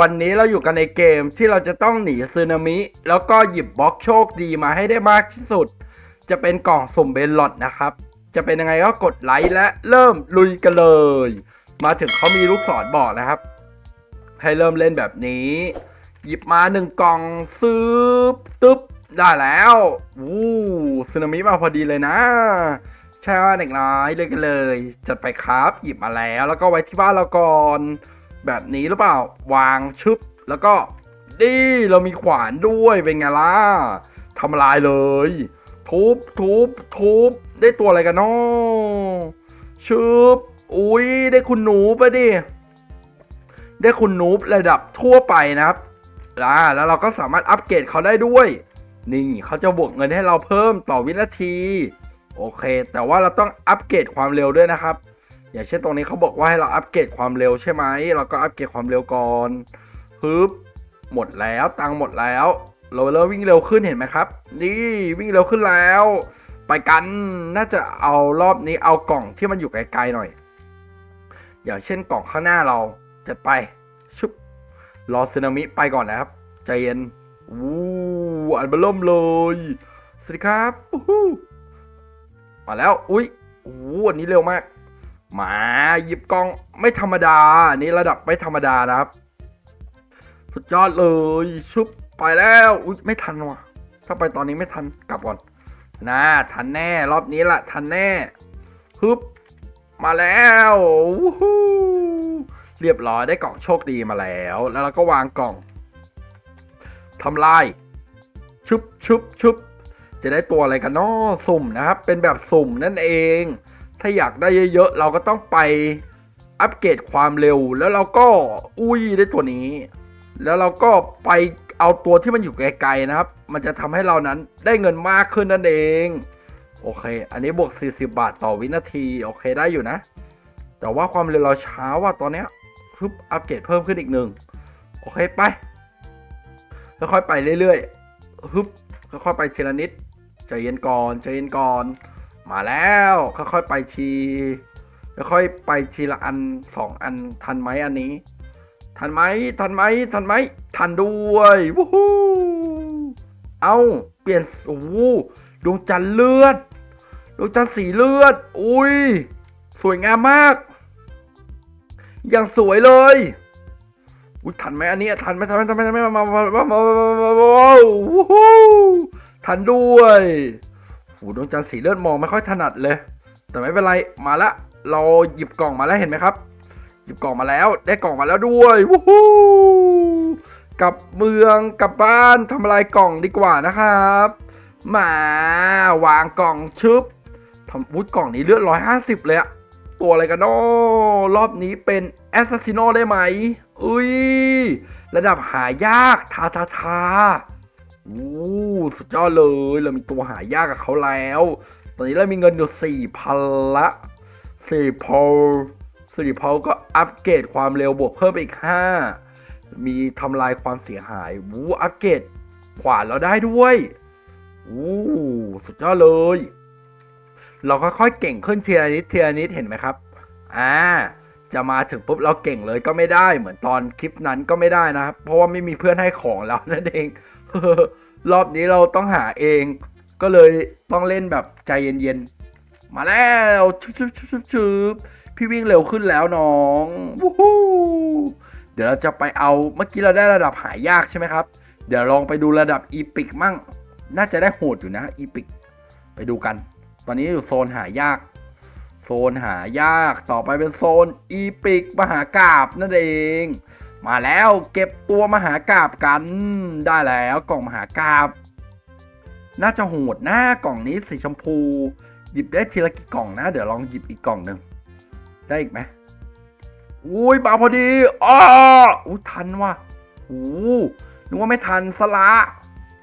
วันนี้เราอยู่กันในเกมที่เราจะต้องหนีสึนามิ แล้วก็หยิบบล็อกโชคดีมาให้ได้มากที่สุด จะเป็นกล่องสุ่มเบนลอดนะครับ จะเป็นยังไงก็กดไลค์และเริ่มลุยกันเลย มาถึงเขามีลูกศรบอกนะครับ ให้เริ่มเล่นแบบนี้ หยิบมาหนึ่งกล่องซื้อตึ๊บได้แล้ววู้สึนามิมาพอดีเลยนะใช่ว่าเด็กน้อยเลยกันเลย จัดไปครับ หยิบมาแล้ว แล้วก็ไว้ที่บ้านเราก่อน แบบนี้หรือเปล่า วางชึบ แล้วก็ดีเรามีขวานด้วยเป็นไงล่ะทำลายเลย ทุบทุบทุบได้ตัวอะไรกันเนาะชึบอุ้ยได้คุณหนูไปดิ ได้คุณหนูระดับทั่วไปนะครับอ่าแล้วเราก็สามารถอัปเกรดเขาได้ด้วย นี่เขาจะบวกเงินให้เราเพิ่มต่อวินาที โอเค แต่ว่าเราต้องอัปเกรดความเร็วด้วยนะครับ อย่างเช่นตรงนี้เขาบอกว่าให้เราอัปเกรดความเร็วใช่ไหมเราก็อัปเกรดความเร็วก่อนฮึบหมดแล้วตังค์หมดแล้ว เราเริ่มวิ่งเร็วขึ้นเห็นไหมครับ นี่วิ่งเร็วขึ้นแล้ว ไปกันน่าจะเอารอบนี้เอากล่องที่มันอยู่ไกลๆหน่อย อย่างเช่นกล่องข้างหน้าเราจัดไปชุบรอสึนามิไปก่อนนะครับใจเย็นวู้อันบล่มเลยสวัสดีครับมาแล้ว อุ๊ยอู้อันนี้เร็วมาก มาหยิบกล่องไม่ธรรมดาอันนี้ระดับไม่ธรรมดานะครับ สุดยอดเลยชุบไปแล้วอุ๊ยไม่ทันว่ะ ถ้าไปตอนนี้ไม่ทันกลับก่อนนะทันแน่รอบนี้ละทันแน่ฮึบมาแล้ววู้ฮู้เรียบร้อยได้กล่องโชคดีมาแล้ว แล้วเราก็วางกล่องทำลายชุบชุบชุบจะได้ตัวอะไรกันเนาะสุ่มนะครับ เป็นแบบสุ่มนั่นเอง ถ้าอยากได้เยอะๆ เราก็ต้องไปอัปเกรดความเร็ว แล้วเราก็อุ้ยได้ตัวนี้ แล้วเราก็ไปเอาตัวที่มันอยู่ไกลๆนะครับ มันจะทำให้เรานั้นได้เงินมากขึ้นนั่นเอง โอเค อันนี้บวก 40 บาทต่อวินาที โอเคได้อยู่นะ แต่ว่าความเร็วเราช้าว่ะตอนเนี้ยปึ๊บอัปเกรดเพิ่มขึ้นอีกหนึ่งโอเคไป ค่อยๆไปเรื่อยๆฮึบค่อยๆไปทีละนิดใจเย็นก่อนใจเย็นก่อน มาแล้วค่อยๆไปทีค่อยๆไปทีละอันสองอันทันไหมอันนี้ ทันไหมทันไหมทันไหมทันด้วยวู้ฮู้เอาเปลี่ยนโอ้ดวงจันทร์เลือดดวงจันทร์สีเลือด อุ้ย สวยงามมาก อย่างสวยเลยอุ้ยทันไหมอันนี้ทันไหมทันไหมทันไหมทันไหมมามามามามามาว้าววู้ฮู้ทันด้วย โอ้ดวงจันทร์สีเลือดมองไม่ค่อยถนัดเลย แต่ไม่เป็นไรมาละ เราหยิบกล่องมาแล้วเห็นไหมครับ หยิบกล่องมาแล้ว ได้กล่องมาแล้วด้วยวู้ฮู้กลับเมืองกลับบ้านทำลายกล่องดีกว่านะครับมาวางกล่องชึบทำวุ้ยกล่องนี้เลือดร้อยห้าสิบเลยอะตัวอะไรกันเนาะรอบนี้เป็นแอสซัสซิโนได้ไหมอุ้ยระดับหายากทาทาทา อู้สุดยอดเลยเรามีตัวหายากกับเขาแล้ว ตอนนี้เรามีเงินอยู่สี่พันละสี่พันสี่พันก็อัปเกรดความเร็วบวกเพิ่มไปอีกห้ามีทำลายความเสียหายวู้อัปเกรดขวานเราได้ด้วยวู้สุดยอดเลย เราค่อยๆเก่งขึ้นเทีละนิดทีละนิดเห็นไหมครับ อ่า จะมาถึงปุ๊บเราเก่งเลยก็ไม่ได้เหมือนตอนคลิปนั้นก็ไม่ได้นะครับ เพราะว่าไม่มีเพื่อนให้ของแล้วนั่นเอง รอบนี้เราต้องหาเอง ก็เลยต้องเล่นแบบใจเย็นๆ มาแล้วชึบชึบชึบชึบพี่วิ่งเร็วขึ้นแล้วน้องวู้ฮู้เดี๋ยวเราจะไปเอาเมื่อกี้เราได้ระดับหายากใช่ไหมครับ เดี๋ยวลองไปดูระดับอีพิกมั่ง น่าจะได้โหดอยู่นะอีพิกไปดูกัน ตอนนี้อยู่โซนหายาก โซนหายากต่อไปเป็นโซนอีพิกมหากราบนั่นเอง มาแล้วเก็บตัวมหากราบกันได้แล้วกล่องมหากราบ น่าจะโหดหน้ากล่องนี้สีชมพู หยิบได้ทีละกี่กล่องนะ เดี๋ยวลองหยิบอีกกล่องหนึ่งได้อีกไหมอุ้ยมาพอดีอ้ออุ้ยทันว่ะโอ้นึกว่าไม่ทันสละ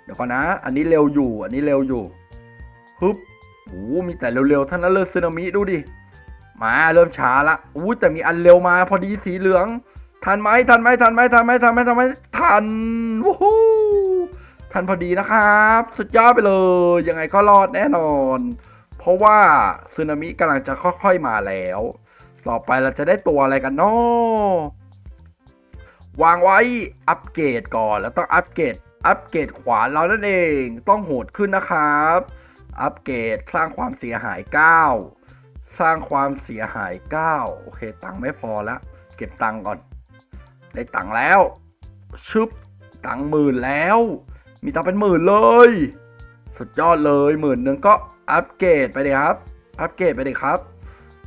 เดี๋ยวก่อนนะ อันนี้เร็วอยู่ อันนี้เร็วอยู่ฮึบโอ้มีแต่เร็วๆท่านนั้นเลยสึนามิดูดิ มาเริ่มช้าละอู้แต่มีอันเร็วมาพอดีสีเหลือง ทันไหมทันไหมทันไหมทันไหมทันไหมทันไหมทันวู้ฮู้ทันพอดีนะครับ สุดยอดไปเลย ยังไงก็รอดแน่นอน เพราะว่าสึนามิกำลังจะค่อยๆมาแล้ว ต่อไปเราจะได้ตัวอะไรกันเนาะวางไว้อัปเกรดก่อน แล้วต้องอัปเกรดอัปเกรดขวานเรานั่นเองต้องโหดขึ้นนะครับ อัปเกรดสร้างความเสียหาย 9 สร้างความเสียหาย 9 โอเค ตังค์ไม่พอแล้วเก็บตังค์ก่อน ได้ตังค์แล้ว ชึบตังค์หมื่นแล้ว มีตังค์เป็นหมื่นเลย สุดยอดเลยหมื่นหนึ่งก็อัปเกรดไปเลยครับ อัปเกรดไปเลยครับ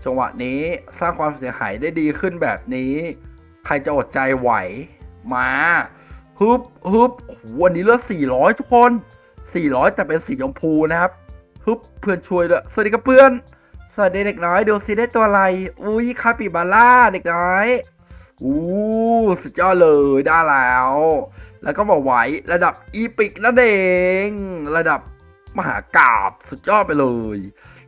จังหวะนี้สร้างความเสียหายได้ดีขึ้นแบบนี้ ใครจะอดใจไหว มาฮึบฮึบโอ้โหวันนี้เลือด400 ทุกคน 400 แต่เป็นสีชมพูนะครับฮึบเพื่อนช่วยด้วยสวัสดีครับเพื่อน สวัสดีเด็กน้อยดูสิได้ตัวอะไร อุ้ยคาปิบาร่าเด็กน้อย อู้สุดยอดเลยได้แล้ว แล้วก็บอกไว้ระดับอีพิกนั่นเองระดับมหากราบสุดยอดไปเลย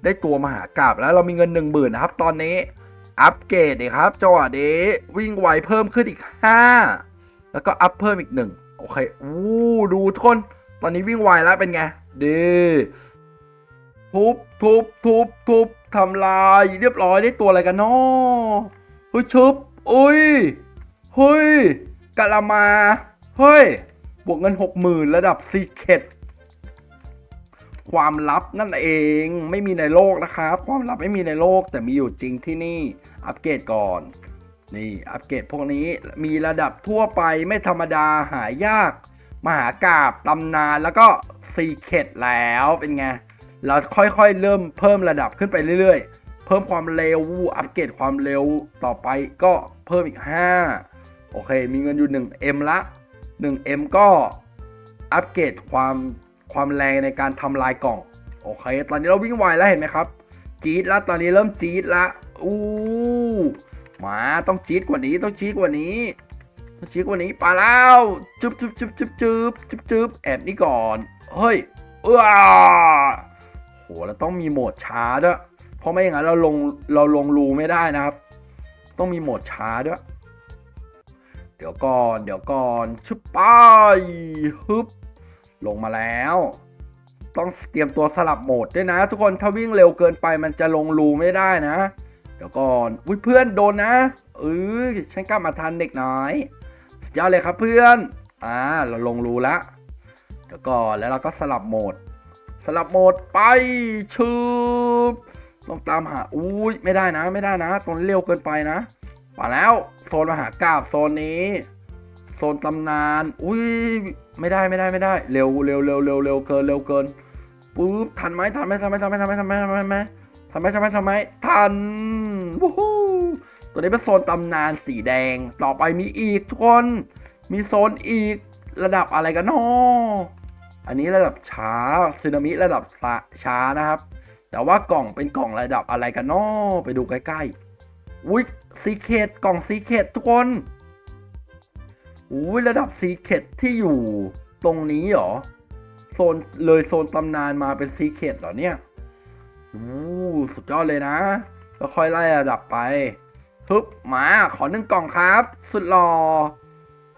ได้ตัวมหากราบแล้วเรามีเงิน1 0,000นนะครับ ตอนนี้อัปเกรดเลยครับจังหวะนี้วิ่งไวเพิ่มขึ้นอีก 5 แล้วก็อัพเพิ่มอีก1โอเคอู้ดูทุกคน ตอนนี้วิ่งไวแล้วเป็นไงดีทุบทุบทุบทุบทำลาย เรียบร้อยได้ตัวอะไรกันเนาะเฮ้ยชุบ อุ้ยเฮ้ยกะละมา เฮ้ย บวกเงิน60,000ระดับซีเคดความลับนั่นเองไม่มีในโลกนะครับ ความลับไม่มีในโลกแต่มีอยู่จริงที่นี่ อัปเกรดก่อน นี่ อัปเกรดพวกนี้มีระดับทั่วไปไม่ธรรมดาหายาก มหากราบตำนานแล้วก็ซีเคดแล้วเป็นไง เราค่อยๆ เริ่มเพิ่มระดับขึ้นไปเรื่อยๆ เพิ่มความเร็ว อัปเกรดความเร็วต่อไปก็เพิ่มอีก 5 โอเค มีเงินอยู่ 1M ละ 1M ก็อัปเกรดความความแรงในการทำลายกล่อง โอเค ตอนนี้เราวิ่งไวแล้วเห็นไหมครับ จี๊ดแล้วตอนนี้เริ่มจี๊ดละอู้มาต้องจี๊ดกว่านี้ต้องจี๊ดกว่านี้ต้องจี๊ดกว่านี้ไปแล้วจึ๊บจึ๊บจึ๊บจึ๊บจึ๊บจึ๊บจึ๊บแอบนี่ก่อน เฮ้ยเออโหแล้วต้องมีโหมดช้าด้วย เพราะไม่อย่างนั้นเราลงเราลงรูไม่ได้นะครับ ต้องมีโหมดช้าด้วย เดี๋ยวก่อนเดี๋ยวก่อนชุบไปฮึบลงมาแล้ว ต้องเตรียมตัวสลับโหมดด้วยนะ ทุกคนถ้าวิ่งเร็วเกินไปมันจะลงรูไม่ได้นะ เดี๋ยวก่อนอุ้ยเพื่อนโดนนะเออฉันกลับมาทันเด็กน้อยสุดยอดเลยครับเพื่อนอ่าเราลงรูละเดี๋ยวก่อนแล้วเราก็สลับโหมด สลับโหมดไปชืบ ต้องตามหาอุ้ยไม่ได้นะ ไม่ได้นะตรงนี้เร็วเกินไปนะมาแล้วโซนมหากราบโซนนี้ โซนตำนาน อุ้ยไม่ได้ไม่ได้ไม่ได้ เร็วเร็วเร็วเร็วเร็วเกินเร็วเกินปุ๊บทันไหมทันไหมทันไหมทันไหมทันไหมทันไหมทันไหมทันไหมทันไหมทันไหมทันไหมทันวู้ฮู้ตัวนี้เป็นโซนตำนานสีแดง ต่อไปมีอีกทุกคน มีโซนอีกระดับอะไรกันเนาะอันนี้ระดับช้าซึนามิระดับช้านะครับ แต่ว่ากล่องเป็นกล่องระดับอะไรกันนาะไปดูใกล้ๆอุ้ยซีเคดกล่องซีเคดทุกคนอุ้ยระดับซีเคดที่อยู่ตรงนี้เหรอโซนเลยโซนตำนานมาเป็นซีเคดเหรอเนี่ยอู้สุดยอดเลยนะก็ค่อยไล่ระดับไปฮึบมาขอหนึ่งกล่องครับ สุดหล่อ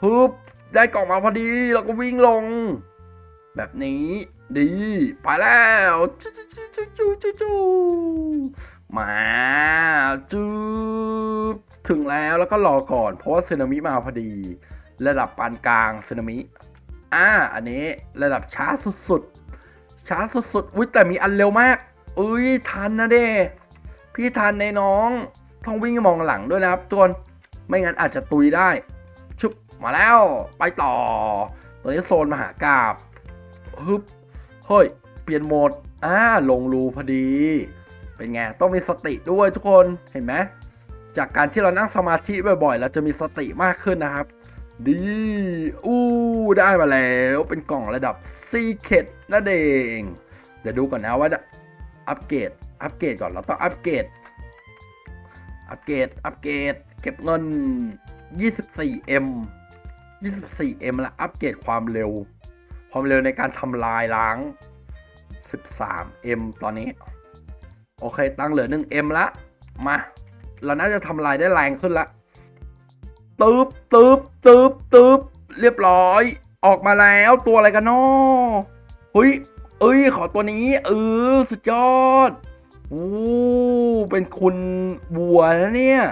ฮึบได้กล่องมาพอดี แล้วก็วิ่งลง แบบนี้ ดี ไปแล้วจูจูจูจูจูจูมาจูบถึงแล้วแล้วก็รอก่อน เพราะว่าสึนามิมาพอดี ระดับปานกลางสึนามิอ่าอันนี้ระดับช้าสุดๆ ช้าสุดๆอุ้ยแต่มีอันเร็วมากอุ้ยทันนะเด้พี่ทันในน้องต้องวิ่งมองหลังด้วยนะครับทุกคนไม่งั้นอาจจะตุยได้ชุบมาแล้ว ไปต่อตัวนี้โซนมหากราบฮึบ เฮ้ย เปลี่ยนโหมด อ่า ลงรูพอดี เป็นไง ต้องมีสติด้วยทุกคน เห็นไหม จากการที่เรานั่งสมาธิบ่อยๆ เราจะมีสติมากขึ้นนะครับ ดี อู้ ได้มาแล้ว เป็นกล่องระดับซีเคดนั่นเอง เดี๋ยวดูก่อนนะว่าอัปเกรด อัปเกรดก่อน เราต้องอัปเกรด อัปเกรด อัปเกรด เก็บเงิน 24M 24M แล้วอัปเกรดความเร็ว ความเร็วในการทำลายล้าง 13M ตอนนี้ โอเค ตั้งเหลือ 1M ละ มา เราน่าจะทำลายได้แรงขึ้นละตึบตึบตึบตึบเรียบร้อย ออกมาแล้วตัวอะไรกันเนาะเฮ้ย เอ้ย ขอตัวนี้ เออ สุดยอดอู้เป็นคุณบัวนะเนี่ย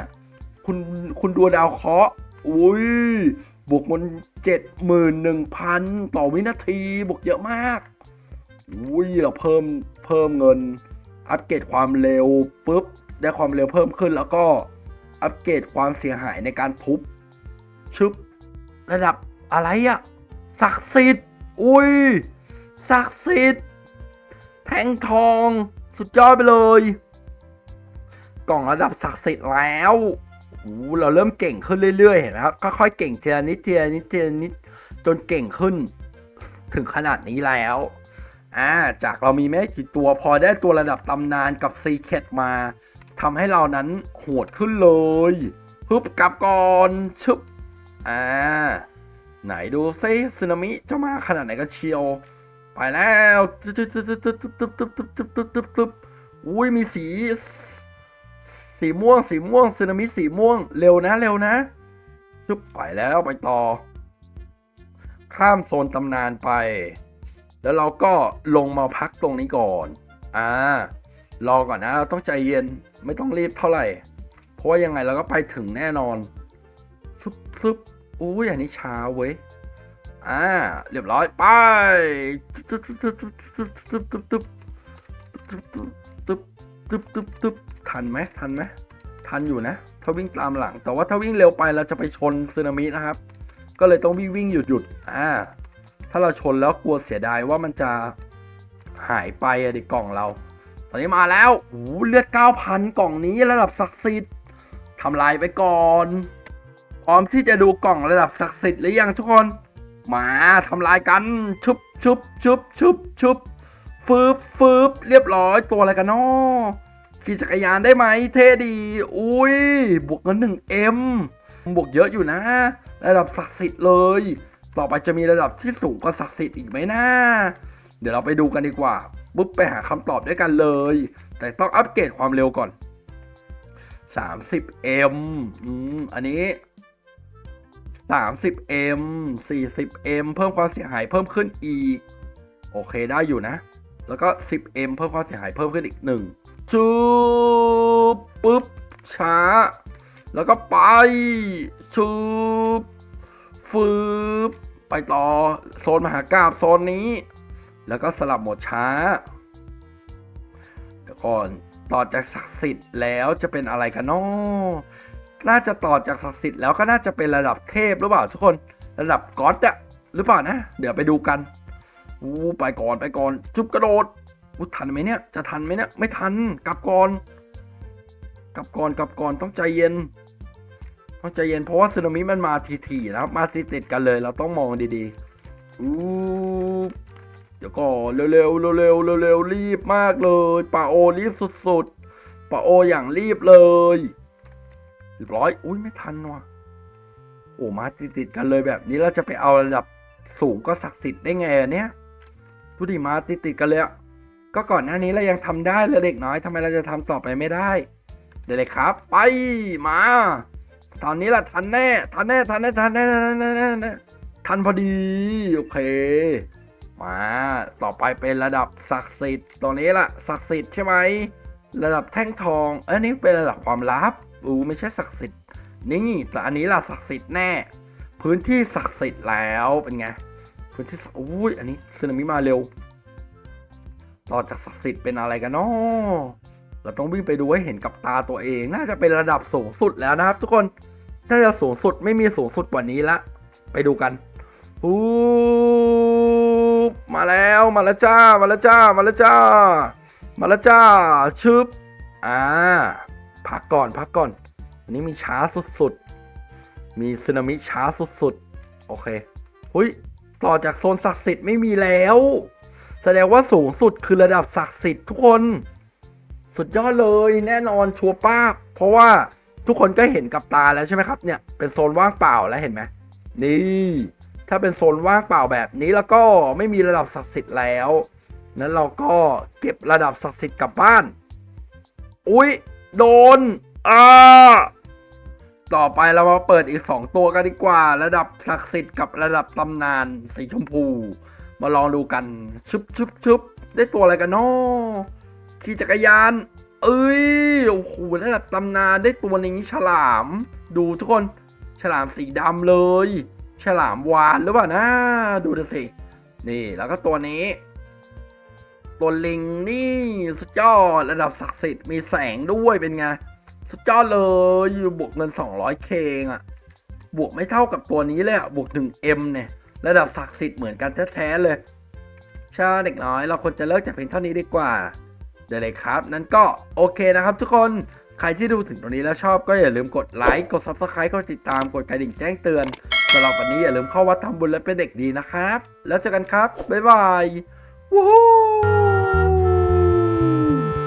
คุณคุณดวดาวเคาะอุ้ย บวกมันเจ็ดหมื่นหนึ่งพันต่อวินาทีบวกเยอะมากอุ้ยเราเพิ่มเพิ่มเงิน อัปเกรดความเร็วปุ๊บได้ความเร็วเพิ่มขึ้นแล้วก็อัปเกรดความเสียหายในการทุบชึบระดับอะไรอะศักดิ์สิทธิ์อุ้ยศักดิ์สิทธิ์แทงทอง สุดยอดไปเลย กล่องระดับศักดิ์สิทธิ์แล้ว เราเริ่มเก่งขึ้นเรื่อยๆเห็นไหมครับค่อยๆเก่งเทีละนิดเทีละนิดเทีละนิดจนเก่งขึ้น ถึงขนาดนี้แล้วอ่าจากเรามีไม่กี่ตัวพอได้ตัวระดับตำนานกับซีเคทมาทำให้เรานั้นโหดขึ้นเลยฮึบกลับก่อนชึบอ่าไหนดูซิสึนามิจะมาขนาดไหนกันเชียว ไปแล้วตึ๊บตึ๊บตึ๊บตึ๊บตึ๊บตึ๊บตึ๊บตึ๊บตึ๊บอุ้ยมีสี สีม่วง สีม่วงสึนามิสีม่วง เร็วนะ เร็วนะชุบไปแล้วไปต่อ ข้ามโซนตำนานไป แล้วเราก็ลงมาพักตรงนี้ก่อน อ่า รอก่อนนะ เราต้องใจเย็น ไม่ต้องรีบเท่าไหร่ เพราะว่ายังไงเราก็ไปถึงแน่นอน ซุบซุบอุ้ยอันนี้ช้าเว้ย อ่า เรียบร้อย ไปตึ๊บตึ๊บตึ๊บตึ๊บตึ๊บตึ๊บตึ๊บตึ๊บตึ๊บตึ๊บตึ๊บ ทันไหมทันไหมทันอยู่นะ ถ้าวิ่งตามหลัง แต่ว่าถ้าวิ่งเร็วไปเราจะไปชนสึนามินะครับ ก็เลยต้องวิ่งวิ่งหยุดหยุดอ่าถ้าเราชนแล้วกลัวเสียดายว่ามันจะหายไปอะดิกล่องเรา ตอนนี้มาแล้วโอ้โหเลือด 9,000 กล่องนี้ระดับศักดิ์สิทธิ์ทำลายไปก่อนพร้อมที่จะดูกล่องระดับศักดิ์สิทธิ์หรือยังทุกคน มาทำลายกันชุบชุบชุบชุบชุบฟืบฟืบเรียบร้อยตัวอะไรกันเนาะ ขี่จักรยานได้ไหมเท่ดี อุ้ย บวกเงินหนึ่งเอ็มบวกเยอะอยู่นะ ระดับศักดิ์สิทธิ์เลย ต่อไปจะมีระดับที่สูงกว่าศักดิ์สิทธิ์อีกไหมนะ เดี๋ยวเราไปดูกันดีกว่าปุ๊บไปหาคำตอบด้วยกันเลย แต่ต้องอัปเกรดความเร็วก่อน 30M อืม อันนี้ 30M 40M เพิ่มความเสียหายเพิ่มขึ้นอีก โอเคได้อยู่นะ แล้วก็ 10M เพิ่มความเสียหายเพิ่มขึ้นอีกหนึ่ง จูบปุ๊บช้า แล้วก็ไปชูบฟืบไปต่อโซนมหากราบโซนนี้ แล้วก็สลับหมดช้าเดี๋ยวก่อนต่อจากศักดิ์สิทธิ์แล้วจะเป็นอะไรกันนาะน่าจะต่อจากศักดิ์สิทธิ์แล้วก็น่าจะเป็นระดับเทพหรือเปล่าทุกคนระดับก๊อตอะหรือเปล่านะ เดี๋ยวไปดูกันอู้ไปก่อนไปก่อนจุบกระโดด อู้ทันไหมเนี่ย จะทันไหมเนี่ย ไม่ทัน กลับก่อน กลับก่อน กลับก่อน ต้องใจเย็น ต้องใจเย็น เพราะว่าสึนามิมันมาทีๆนะครับ มาติดๆกันเลย เราต้องมองดีๆอู้เดี๋ยวก่อนเร็วๆ เร็วๆ เร็วๆ รีบมากเลยป่าโอรีบสุดๆป่าโออย่างรีบเลยเรียบร้อย อุ้ยไม่ทันว่ะ โอ้มาติดๆกันเลยแบบนี้เราจะไปเอาระดับสูงก็ศักดิ์สิทธิ์ได้ไงเนี่ยดูดิมาติดๆกันเลยอะ ก็ก่อนหน้านี้เรายังทำได้เลยเด็กน้อยทำไมเราจะทำต่อไปไม่ได้เดี๋ยเลยครับ ไปมา ตอนนี้ล่ะทันแน่ทันแน่ทันแน่ทันแน่ทันแน่ทันแน่ทันพอดีโอเค มาต่อไปเป็นระดับศักดิ์สิทธิ์ตัวนี้ล่ะศักดิ์สิทธิ์ใช่ไหมระดับแท่งทองเอันนี้เป็นระดับความลับอูไม่ใช่ศักดิ์สิทธิ์นี่แต่อันนี้ล่ะศักดิ์สิทธิ์แน่ พื้นที่ศักดิ์สิทธิ์แล้วเป็นไงพื้นที่อุ้ยอันนี้สึนามิมาเร็ว ต่อจากศักดิ์สิทธิ์เป็นอะไรกันเนาะเราต้องวิ่งไปดูให้เห็นกับตาตัวเอง น่าจะเป็นระดับสูงสุดแล้วนะครับ ทุกคน น่าจะสูงสุดไม่มีสูงสุดกว่านี้ละ ไปดูกันปุ๊บมาแล้วมาแล้วจ้า มาแล้วจ้า มาแล้วจ้า มาแล้วจ้า ชึบ อ่า พักก่อนพักก่อน อันนี้มีช้าสุดๆ มีสึนามิช้าสุดๆ โอเค หุยต่อจากโซนศักดิ์สิทธิ์ไม่มีแล้ว แสดงว่าสูงสุดคือระดับศักดิ์สิทธิ์ทุกคน สุดยอดเลยแน่นอนชัวป้าเพราะว่าทุกคนก็เห็นกับตาแล้วใช่ไหมครับเนี่ยเป็นโซนว่างเปล่าแล้วเห็นไหมนี่ ถ้าเป็นโซนว่างเปล่าแบบนี้แล้วก็ไม่มีระดับศักดิ์สิทธิ์แล้ว นั้นเราก็เก็บระดับศักดิ์สิทธิ์กลับบ้าน อุ๊ย โดนอ่าต่อไปเรามาเปิดอีก 2 ตัวกันดีกว่า ระดับศักดิ์สิทธิ์กับระดับตำนานสีชมพู มาลองดูกันชุบชุบชุบได้ตัวอะไรกันเนาะขี่จักรยาน เอ้ยโอ้โหระดับตำนานได้ตัวนี้ฉลาม ดูทุกคนฉลามสีดำเลย ฉลามวานหรือเปล่านะ ดูดูสิ นี่แล้วก็ตัวนี้ ตัวลิงนี่สุดยอดระดับศักดิ์สิทธิ์มีแสงด้วยเป็นไงสุดยอดเลยบวกเงิน 200k เองอะบวกไม่เท่ากับตัวนี้เลยอะบวก 1m เนี่ย ระดับศักดิ์สิทธิ์เหมือนกันแท้ๆเลยชาเด็กน้อย เราควรจะเลิกจากเพียงเท่านี้ดีกว่าเดี๋ยวเลยครับ นั้นก็โอเคนะครับทุกคนใครที่ดูถึงตรงนี้แล้วชอบก็อย่าลืมกดไลค์กด Subscribe กดติดตามกดกระดิ่งแจ้งเตือนสำหรับวันนี้อย่าลืมเข้าวัดทำบุญและเป็นเด็กดีนะครับ แล้วเจอกันครับ บ๊ายบายวู้